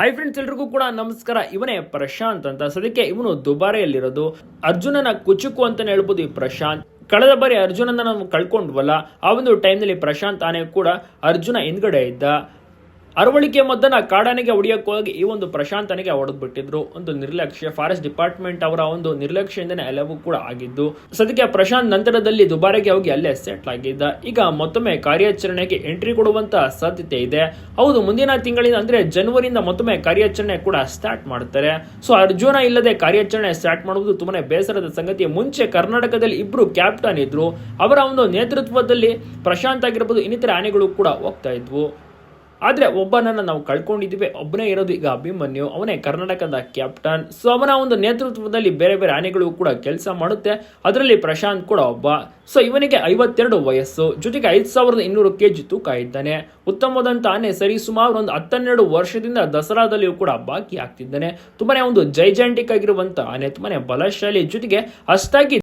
Hi friends ಎಲ್ರಿಗೂ ಕೂಡ ನಮಸ್ಕಾರ. ಇವನೇ ಪ್ರಶಾಂತ್ ಅಂತ. ಸದ್ಯಕ್ಕೆ ಇವನು ದುಬಾರಿಯಲ್ಲಿರೋದು. ಅರ್ಜುನನ ಕುಚುಕು ಅಂತಾನೆ ಹೇಳ್ಬೋದು ಈ ಪ್ರಶಾಂತ್. ಕಳೆದ ಬಾರಿ ಅರ್ಜುನನ ನಾವು ಕಳ್ಕೊಂಡ್ವಲ್ಲ, ಆ ಒಂದು ಟೈಮ್ನಲ್ಲಿ ಪ್ರಶಾಂತ್ ಆನೆ ಕೂಡ ಅರ್ಜುನ ಹಿಂದ್ಗಡೆ ಇದ್ದ. ಅರವಳಿಕೆ ಮದ್ದನ್ನು ಕಾಡಾನೆಗೆ ಹೋಗಿ ಈ ಒಂದು ಪ್ರಶಾಂತನಿಗೆ ಹೊಡೆದ್ಬಿಟ್ಟಿದ್ರು ಒಂದು ನಿರ್ಲಕ್ಷ್ಯ ಫಾರೆಸ್ಟ್ ಡಿಪಾರ್ಟ್ಮೆಂಟ್ ಅವರ ಒಂದು ನಿರ್ಲಕ್ಷ್ಯದಿಂದನೇ ಎಲ್ಲವೂ ಕೂಡ ಆಗಿದ್ದು, ಸದ್ಯಕ್ಕೆ ಪ್ರಶಾಂತ್ ನಂತರದಲ್ಲಿ ದುಬಾರಿಗೆ ಹೋಗಿ ಅಲ್ಲೇ ಸೆಟ್ಲ್ ಆಗಿದ್ದ. ಈಗ ಮತ್ತೊಮ್ಮೆ ಕಾರ್ಯಾಚರಣೆಗೆ ಎಂಟ್ರಿ ಕೊಡುವಂತ ಸಾಧ್ಯತೆ ಇದೆ. ಹೌದು, ಮುಂದಿನ ತಿಂಗಳಿಂದ ಅಂದ್ರೆ ಜನವರಿಯಿಂದ ಮತ್ತೊಮ್ಮೆ ಕಾರ್ಯಾಚರಣೆ ಕೂಡ ಸ್ಟಾರ್ಟ್ ಮಾಡ್ತಾರೆ. ಸೊ ಅರ್ಜುನ ಇಲ್ಲದೆ ಕಾರ್ಯಾಚರಣೆ ಸ್ಟಾರ್ಟ್ ಮಾಡುವುದು ತುಂಬಾ ಬೇಸರದ ಸಂಗತಿ. ಮುಂಚೆ ಕರ್ನಾಟಕದಲ್ಲಿ ಇಬ್ರು ಕ್ಯಾಪ್ಟನ್ ಇದ್ರು. ಅವರ ಒಂದು ನೇತೃತ್ವದಲ್ಲಿ ಪ್ರಶಾಂತ್ ಆಗಿರ್ಬೋದು, ಇನ್ನಿತರ ಆನೆಗಳು ಕೂಡ ಹೋಗ್ತಾ ಇದ್ವು. ಆದ್ರೆ ಒಬ್ಬನನ್ನು ನಾವು ಕಳ್ಕೊಂಡಿದ್ದೀವಿ ಒಬ್ಬನೇ ಇರೋದು ಈಗ ಅಭಿಮನ್ಯು, ಅವನೇ ಕರ್ನಾಟಕದ ಕ್ಯಾಪ್ಟನ್. ಸೊ ಅವನ ಒಂದು ನೇತೃತ್ವದಲ್ಲಿ ಬೇರೆ ಬೇರೆ ಆನೆಗಳು ಕೂಡ ಕೆಲಸ ಮಾಡುತ್ತೆ. ಅದರಲ್ಲಿ ಪ್ರಶಾಂತ್ ಕೂಡ ಒಬ್ಬ. ಸೊ ಇವನಿಗೆ ಐವತ್ತೆರಡು ವಯಸ್ಸು. ಜೊತೆಗೆ ಐದು ಸಾವಿರದ ಇನ್ನೂರು ಕೆ ಜಿ ತೂಕ ಇದ್ದಾನೆ. ಉತ್ತಮವಾದಂಥ ಆನೆ ಸರಿ ಸುಮಾರು ಒಂದು ಹತ್ತನ್ನೆರಡು ವರ್ಷದಿಂದ ದಸರಾದಲ್ಲಿಯೂ ಕೂಡ ಬಾಕಿ ಆಗ್ತಿದ್ದಾನೆ. ತುಂಬಾನೇ ಒಂದು ಜೈಜಾಂಟಿಕ್ ಆಗಿರುವಂತ ಆನೆ, ತುಂಬಾನೇ ಬಲಶಾಲಿ. ಜೊತೆಗೆ ಅಷ್ಟಾಗಿ